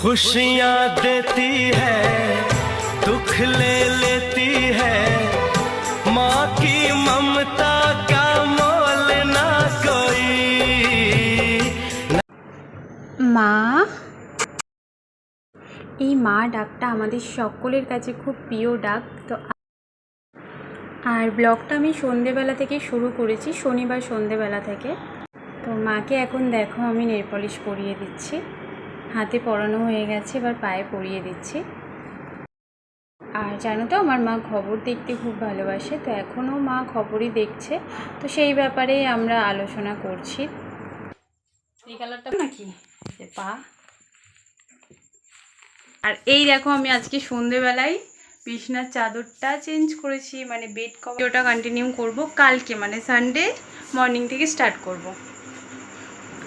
खुशियाँ देती है दुख ले लेती है माँ की ममता का मोल ना कोई মা এই মা ডাকটা আমাদের সকলের কাছে খুব প্রিয় ডাক তো আর ব্লগটা আমি সন্ধেবেলা থেকে শুরু করেছি শনিবার সন্ধেবেলা থেকে তো মাকে এখন দেখো আমি নেল পলিশ পরিয়ে দিচ্ছি হাতে পরানো হয়ে গেছে, এবার পায়ে পরিয়ে দিচ্ছি। আর জানো তো, আমার মা খবর দেখতে খুব ভালোবাসে, তো এখনও মা খবরই দেখছে। তো সেই ব্যাপারেই আমরা আলোচনা করছি। এই কালারটা নাকি? পা। আর এই দেখো, আমি আজকে সন্ধেবেলায় বিছনার চাদরটা চেঞ্জ করেছি মানে বেড কভার ওটা কন্টিনিউ করব। কালকে মানে সানডে মর্নিং থেকে স্টার্ট করব।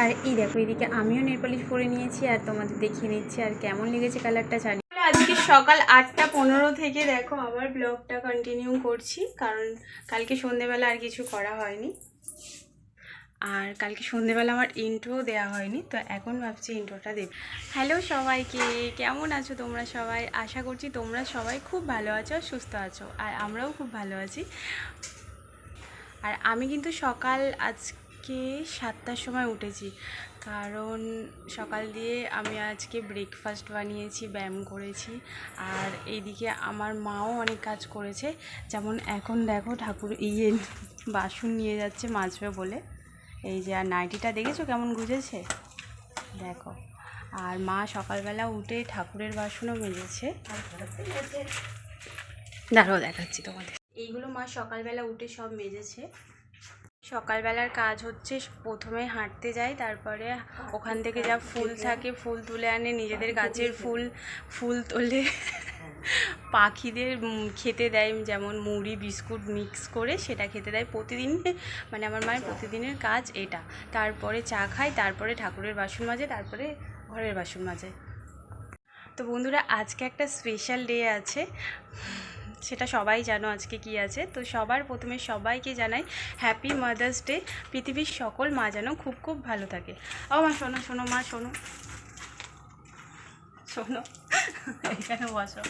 আর এই দেখো, এদিকে আমিও নেলপালিশ পরে নিয়েছি আর তোমাদের দেখিয়ে নিচ্ছি আর কেমন লেগেছে কালারটা জানি আজকে সকাল আটটা পনেরো থেকে দেখো আবার ব্লগটা কন্টিনিউ করছি, কারণ কালকে সন্ধেবেলা আর কিছু করা হয়নি। আর কালকে সন্ধেবেলা আমার ইন্ট্রো দেওয়া হয়নি, তো এখন ভাবছি ইন্ট্রোটা দেব। হ্যালো সবাইকে, কেমন আছো তোমরা সবাই? আশা করছি তোমরা সবাই খুব ভালো আছো আর সুস্থ আছো, আর আমরাও খুব ভালো আছি। আর আমি কিন্তু সকাল আজকে সাতটার সময় উঠেছি। কারণ সকাল দিয়ে আমি আজকে ব্রেকফাস্ট বানিয়েছি, ব্যায়াম করেছি। আর এইদিকে আমার মাও অনেক কাজ করেছে। যেমন এখন দেখো ঠাকুর ইয়ে বাসন নিয়ে যাচ্ছে মাজবে বলে। এই যে, আর নাইটিটা দেখেছ কেমন গুজেছে? দেখো। আর মা সকালবেলা উঠে ঠাকুরের বাসনও মেজেছে। দাঁড়াও দেখাচ্ছি তোমাদের। এইগুলো মা সকালবেলা উঠে সব মেজেছে। সকালবেলার কাজ হচ্ছে প্রথমে হাঁটতে যাই, তারপরে ওখান থেকে যা ফুল থাকে ফুল তুলে আনে, নিজেদের গাছের ফুল ফুল তোলে। পাখিদের খেতে দেয়, যেমন মুড়ি, বিস্কুট মিক্স করে সেটা খেতে দেয়। প্রতিদিন মানে আমার মায়ের প্রতিদিনের কাজ এটা। তারপরে চা খায় তারপরে ঠাকুরের বাসন মাজে, তারপরে ঘরের বাসন মাজে। তো বন্ধুরা, আজকে একটা স্পেশাল ডে আছে। সেটা সবাই জানো আজকে কি আছে। তো সবার প্রথমে সবাইকে জানাই হ্যাপি মাদার্স ডে পৃথিবীর সকল মা যেন খুব খুব ভালো থাকে। ও মা শোনো শোনো মা শোনো। শোনো এখানে বসো।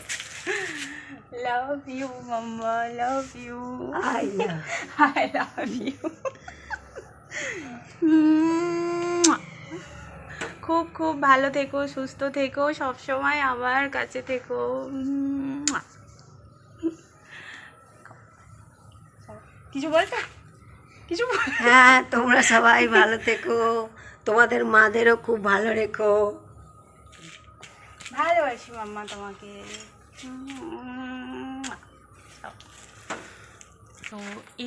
Love you mamma love you I love you খুব খুব ভালো থেকো সুস্থ থেকো সব সময় আমার কাছে থেকো। কিছু বলছো কিছু হ্যাঁ তোমরা সবাই ভালো থেকো। তোমাদের মাদেরও খুব ভালো রেখো। ভালোবাসি মাম্মা তোমাকে। তো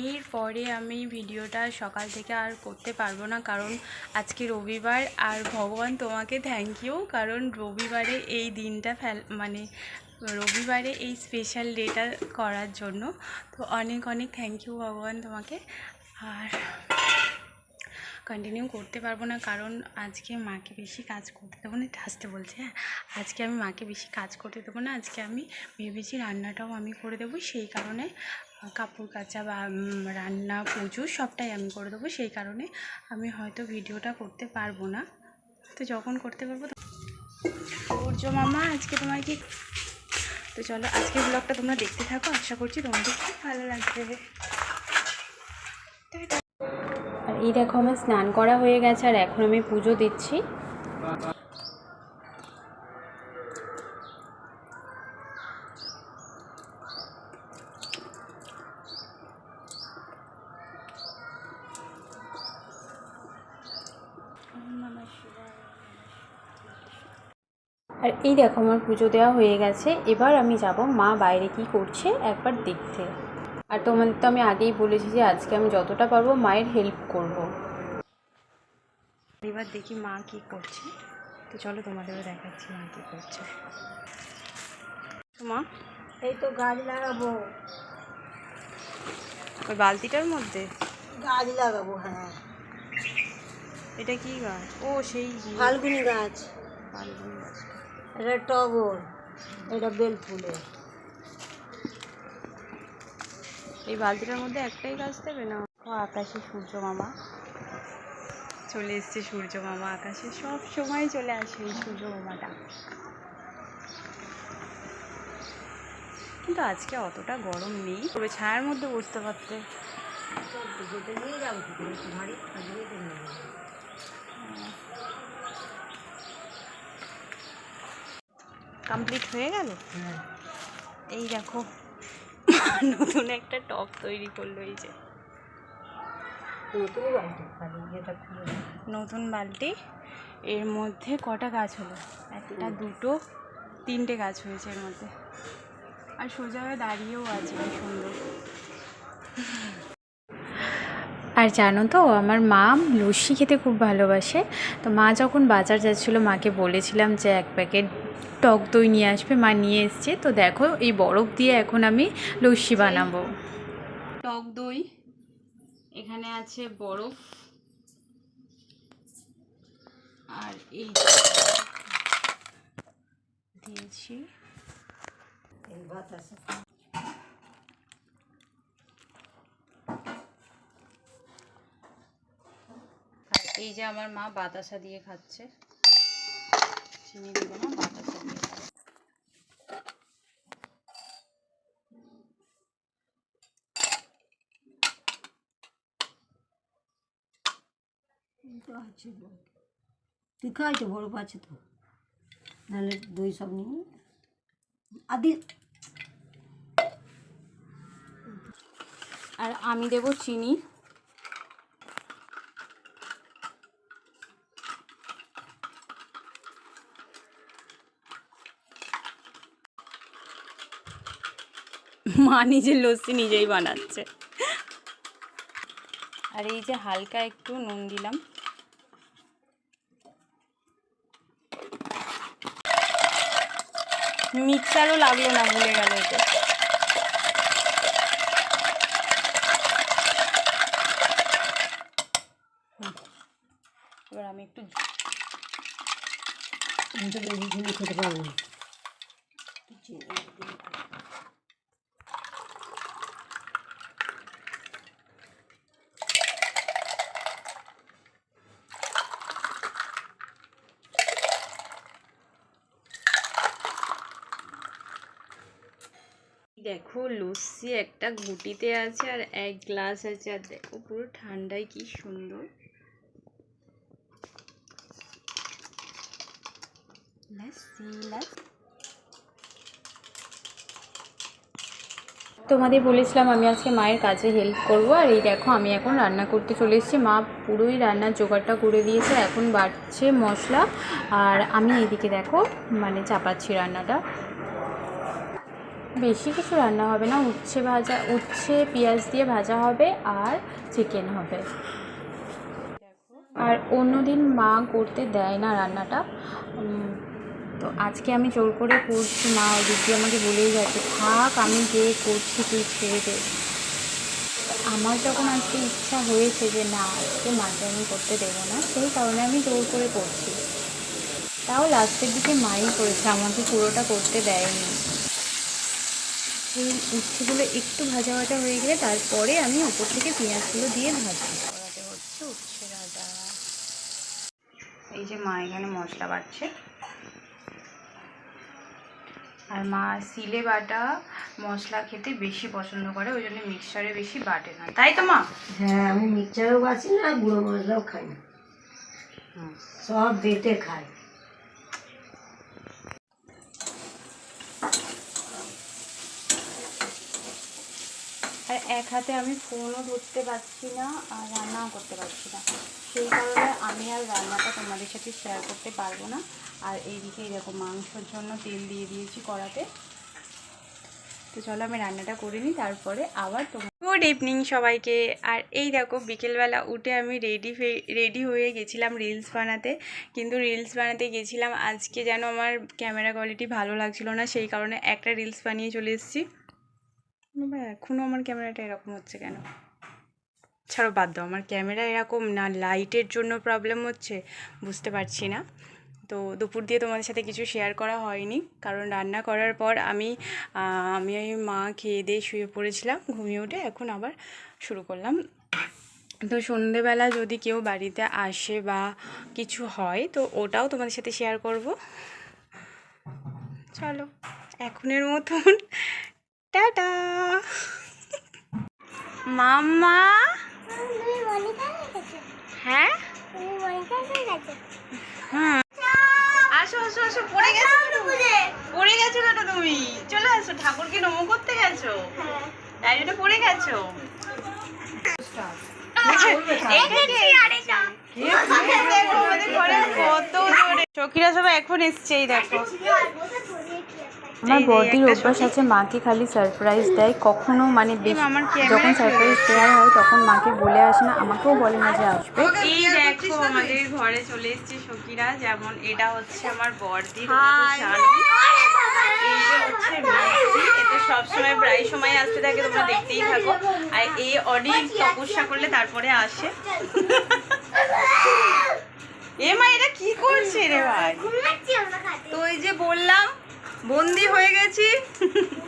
এরপরে আমি ভিডিওটা সকাল থেকে আর করতে পারব না কারণ আজকে রবিবার। আর ভগবান তোমাকে থ্যাংক ইউ কারণ রবিবারে এই দিনটা ফেল মানে রবিবারে এই স্পেশাল ডেটা করার জন্য। তো অনেক অনেক থ্যাংক ইউ ভগবান তোমাকে। আর কন্টিনিউ করতে পারব না, কারণ আজকে মাকে বেশি কাজ করতে দেবো না আসতে বলছে হ্যাঁ। আজকে আমি মাকে বেশি কাজ করতে দেবো না, আজকে আমি ভেবেছি রান্নাটাও আমি করে দেবো, সেই কারণে কাপড় কাচা বা রান্না, পুজো সবটাই আমি করে দেবো, সেই কারণে আমি হয়তো ভিডিওটা করতে পারব না। তো যখন করতে পারব সূর্য মামা, আজকে তোমার কি তো চলো, আজকের ব্লগটা তোমরা দেখতে থাকো, আশা করছি তোমাদের খুব ভালো লাগবে। আর এই দেখো, আমার স্নান করা হয়ে গেছে, আর এখন আমি পুজো দিচ্ছি। আর এই দেখো আমার পুজো দেওয়া হয়ে গেছে। এবার আমি যাব মা বাইরে কি করছে একবার দেখতে। আর তোমাদের তো আমি আগেই বলেছি যে আজকে আমি যতটা পারব মায়ের হেল্প করব। এবার দেখি মা কি করছে। তো চলো তোমাদেরও দেখাচ্ছি মা কি করছে। মা এই তো গাছ লাগাবো। ওই বালতিটার মধ্যে? গাছ লাগাবো হ্যাঁ। এটা কি গাছ? ও সেই ফাল্গুনি গাছ। এটা টগর এটা বেল ফুলের এই বালতিটার মধ্যে একটাই গাছ দেবে না? ও আকাশে সূর্য মামা। চলে এসছে সূর্য মামা আকাশে সব সময় চলে আসে এই সূর্য মামাটা। কিন্তু আজকে অতটা গরম নেই। তবে ছায়ার মধ্যে বসতে পারতে। যেতে নিয়ে যাব কি করে তোমারই খালিয়ে তো নিয়ে যাব। কমপ্লিট হয়ে গেল? হ্যাঁ। এই দেখো। নতুন একটা টপ তৈরি করল এই যে। নতুন বালতি এর মধ্যে কটা গাছ হলো? একটা দুটো তিনটে গাছ হয়েছে এর মধ্যে। আর সোজা হয়ে দাঁড়িয়েও আছে কি সুন্দর। আর জানো তো আমার মা লস্যি খেতে খুব ভালোবাসে। তো মা যখন বাজার যাচ্ছিল মাকে বলেছিলাম যে এক প্যাকেট টক দই নিয়ে আসবে মা নিয়ে এসছে। তো দেখো এই বরফ দিয়ে এখন আমি লস্যি বানাবো। টক দই এখানে আছে বরফ। আর এই দিয়েছি। এই যে আমার মা বাতাসা দিয়ে খাচ্ছে। চিনি দিব না বাতাসা দিয়ে খাচ্ছে এই তো আছে। তুই খাই তো বরফ আছে তো। নাহলে দই সব নিয়ে আদি আর আমি দেব চিনি। মা নিজের লস্যি নিজেই বানাচ্ছে। আর এই যে হালকা একটু নুন দিলাম। মিক্সারও লাগল না ভুলে গেল এটা। এবার আমি একটু খেতে পারব দেখো, লস্যি একটা ঘুটিতে আছে আর এক গ্লাস আছে। আর দেখো, পুরো ঠান্ডায় কি সুন্দর। তোমাদের বলেছিলাম আমি আজকে মায়ের কাজে হেল্প করব। আর এই দেখো, আমি এখন রান্না করতে চলে এসেছি। মা পুরোই রান্নার জোগাড়টা করে দিয়েছে। এখন বাড়ছে মশলা। আর আমি এইদিকে দেখো মানে চাপাচ্ছি রান্নাটা। বেশি কিছু রান্না হবে না, উচ্ছে ভাজা, উচ্ছে, পেঁয়াজ দিয়ে ভাজা হবে আর চিকেন হবে। আর অন্যদিন মা করতে দেয় না রান্নাটা। তো আজকে আমি জোর করে করছি মা দিয়ে আমাকে বলেই যাচ্ছে থাক, আমি যে করছি তুই ছেড়ে দে। আমার যখন আজকে ইচ্ছা হয়েছে যে না, আজকে মাকে আমি করতে দেবো না, সেই কারণে আমি জোর করে করছি। তাও লাস্টের দিকে মাই করেছে, আমাকে পুরোটা করতে দেয়নি। এই উচ্ছেগুলো একটু ভাজা ভাজা হয়ে গেলে তারপরে আমি ওপর থেকে পেঁয়াজগুলো দিয়ে ভাজি করাতে হচ্ছে উচ্ছে ভাজা। এই যে মা এখানে মশলা বাড়ছে আর মা সিলে বাটা মশলা খেতে বেশি পছন্দ করে ওই জন্য মিক্সচারে বেশি বাটে না। তাই তো মা? হ্যাঁ আমি মিক্সচারও বাছি না গুঁড়ো মশলাও খাই না। সব বেটে খাই আর এক হাতে আমি ফোনও ধরতে পারছি না আর রান্নাও করতে পারছি না। সেই কারণে আমি আর রান্নাটা তোমাদের সাথে শেয়ার করতে পারব না। আর এইদিকে দেখো মাংসর জন্য তেল দিয়ে দিয়েছি কড়াতে। তো চলো আমি রান্নাটা করে নিই, তারপরে আবার তোমার গুড ইভিনিং সবাইকে। আর এই দেখো বিকেলবেলা উঠে আমি রেডি রেডি হয়ে গেছিলাম রিলস বানাতে। কিন্তু রিলস বানাতে গেছিলাম, আজকে যেন আমার ক্যামেরা কোয়ালিটি ভালো লাগছিল না, সেই কারণে একটা রিলস বানিয়ে চলে এসেছি। বাবা এখনও আমার ক্যামেরাটা এরকম হচ্ছে কেন? ছাড়ো, বাদ দাও। আমার ক্যামেরা এরকম না, লাইটের জন্য প্রবলেম হচ্ছে, বুঝতে পারছি না। তো দুপুর দিয়ে তোমাদের সাথে কিছু শেয়ার করা হয়নি। কারণ রান্না করার পর আমি আমি মা খেয়ে দিয়ে শুয়ে পড়েছিলাম, ঘুমিয়ে উঠে এখন আবার শুরু করলাম। তো সন্ধেবেলা যদি কেউ বাড়িতে আসে বা কিছু হয়, তো ওটাও তোমাদের সাথে শেয়ার করব। চলো, এখনের মতন টাটা। মাম্মা? হ্যাঁ? হুম। আসো আসো আসো পড়ে গেছো? পড়ে গেছো কেন তুমি? চলে আসো ঠাকুরকে নমো করতে গেছো? তাই জন্য পড়ে গেছো? চকিরা সবাই এখন এসছে এই দেখো। আমার বডির অভ্যাস আছে মাকে খালি সারপ্রাইজ দেয়। কখনো মানে বেশ- যখন সারপ্রাইজ দেওয়া হয় তখন মাকে বলে আসে না আমাকেও বলে না যে আসবে। এই দেখো আমাদের ঘরে চলে এসেছে সখীরা যেমন এটা হচ্ছে আমার। এই যে হচ্ছে এতে সবসময় প্রায় সময় আসতে থাকে তোমরা দেখতেই থাকো। আর এই অনেক তপস্যা করলে তারপরে আসে। এ মা এটা কি করছে রে ভাই? তো এই যে বললাম বন্দি হয়ে গেছি।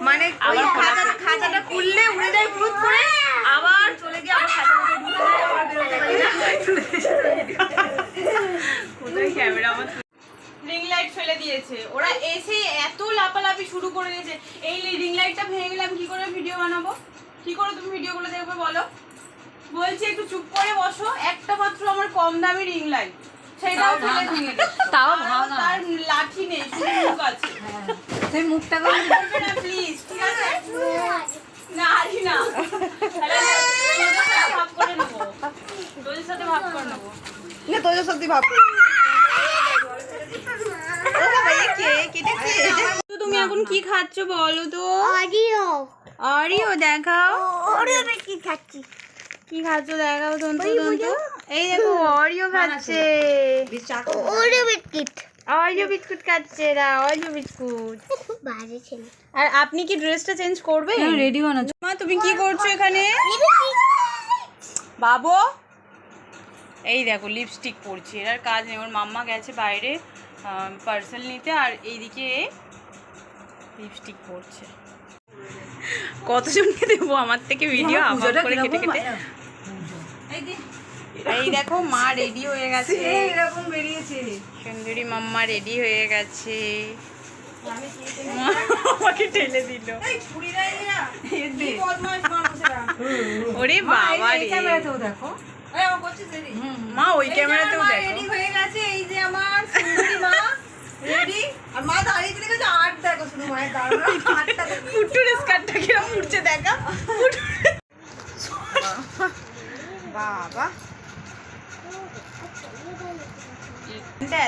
মানে ওই খাঁচাটা খাঁচাটা খুললে উড়ে যায় ফুরুত করে। আবার চলে গিয়ে আবার খাঁচার মধ্যে ঢুকে যায় আবার বেরোতে পারি না। কোথায় ক্যামেরা আমার রিং লাইট ফেলে দিয়েছে। ওরা এসে এত লাপালাপি শুরু করে দিয়েছে। এই রিং লাইটটা ভেঙে গেলে আমি কি করে ভিডিও বানাবো? কি করে তুমি ভিডিওগুলো দেখবে বলো? বলছি একটু চুপ করে বসো। একটা মাত্র আমার কম দামি রিং লাইট সেটাও ফেলে ভেঙে। তাও ভাঙা। তার লাঠি নেই শুধু মুখ আছে। তুই মুখটা করে বলবে না প্লিজ ঠিক আছে? না আরি না। তাহলে ভাব করে নেব। তোদের সাথে ভাব করে নেব। না তোদের সত্যি ভাব তো তুমি এখন কি খাচ্ছ বলো তো? অরিও দেখাও। কি খাচ্ছ? দেখাও তন্তু তন্তু এই দেখো অরিও খাচ্ছে। Oreo biscuit. খাচ্ছে এরা অরিও বিস্কুট। আর আপনি কি ড্রেসটা চেঞ্জ করবেন? রেডি হো না। মা তুমি কি করছ এখানে? বাবু? এই দেখো লিপস্টিক পরছি। এর কাজ নেই ওর মাম্মা গেছে বাইরে পার্সেল নিতে আর এইদিকে লিপস্টিক পরছে। কতজনকে দেবো? আমার থেকে ভিডিও আমার করে কেটে কেটে। এই দেখো মা রেডি হয়ে গেছে। এরকম বেরিয়েছে। সুন্দরী মাম্মা রেডি হয়ে গেছে। আমাকে ঠেলে দিল। ওরে বাবা রে। ক্যামেরাতেও দেখো। মা ওই ক্যামেরাতেও দেখো। হয়ে গেছে এই যে আমার সুন্দরী মা। রেডি আর মা দাঁড়িয়ে দিলে গেছে দেখো শুধু মায়ের দাঁড়ানো আটটা দেখো ফুটুর স্কার্টটা কিরম উঠছে দেখা বাবা এটা এত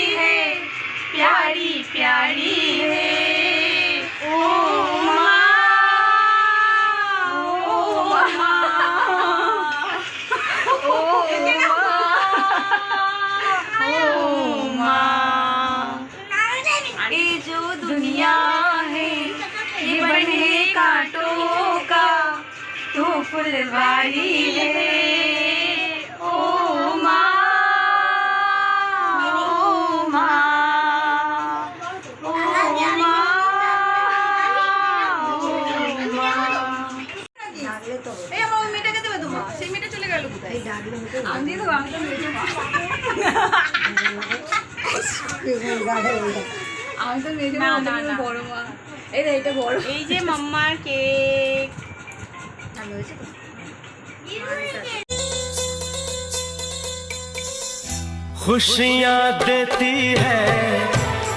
प्यारी प्यारी है। ओ माँ, ओ ओ जो दुनिया है, ये बने तू फुलवारी है। কোথায় আমি দিয়ে দেবো আমি তো মেয়েটা মা আমি তো মেয়েটা না, মা না, তুমি না। বড় মা এই রে এটা বড় এই যে মাম্মার কেক ভালো হয়েছে তো खुशियाँ देती है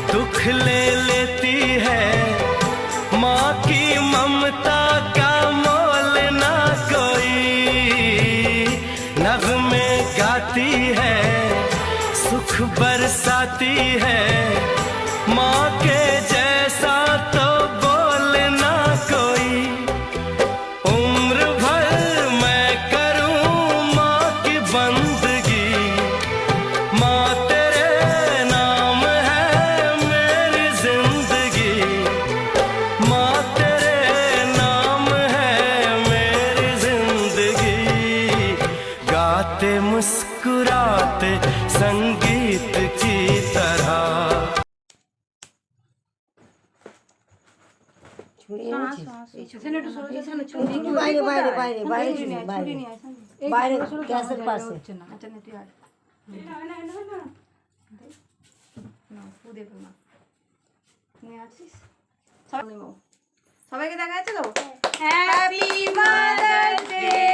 दुख ले लेती है करती है। माँ के जैसा तो बोलना कोई। उम्र भर मैं करूँ माँ की बंदगी। माँ तेरे नाम है मेरी ज़िंदगी। माँ तेरे नाम है मेरी ज़िंदगी। गाते मुस्कुराते संग বাইরে বাইরে বাইরে বাইরে বাইরে। বাইরে গ্যাসের পাশে। সবাইকে দেখা যাচ্ছে তো? হ্যাপি মাদার্স ডে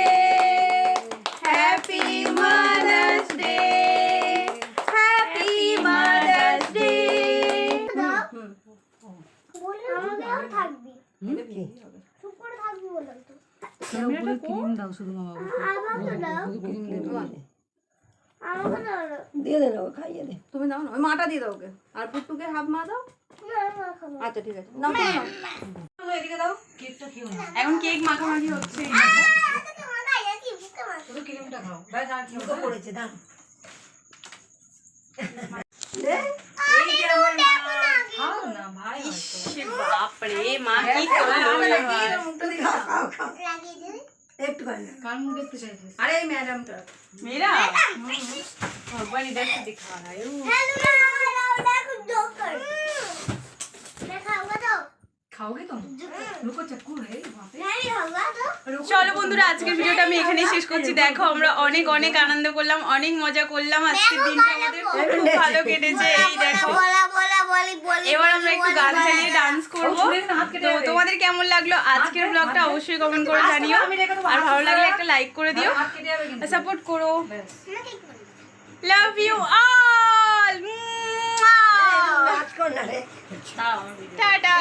ক্রিম দাও শুধু মামা আমাকে ক্রিম না। দিয়ে দে না খাইয়ে দে তুমি দাও না ওই মাটা দিয়ে দাও ওকে। আর পুট্টুকে হাফ মা দাও। না, মা। আচ্ছা ঠিক আছে। নাও নাও, নাও। এদিকে দাও এখন কেক মাখামাখি হচ্ছে। কি পড়েছে বাপরে মা কি করল একটু করে না কান মুখে একটু চাই আরে এই ম্যাডামটা। মেয়েরা ভগবান দেখতে দেখানো হ্যালো হ্যাঁ, চলো বন্ধুরা আজকের ভিডিওটা আমি এখানেই শেষ করছি। দেখো আমরা অনেক অনেক আনন্দ করলাম অনেক মজা করলাম। আজকের দিনটা আমাদের খুব ভালো কেটেছে এই দেখো। বলা, বলা, বলি, বলি, এবার আমরা একটু গান। চালিয়ে ডান্স করব। তো তোমাদের কেমন লাগল? আজকের ব্লগটা অবশ্যই কমেন্ট করে জানিও। আর ভালো লাগলে একটা লাইক করে দিও। সাপোর্ট করো। লাভ ইউ অল কাজ কর না রে টাটা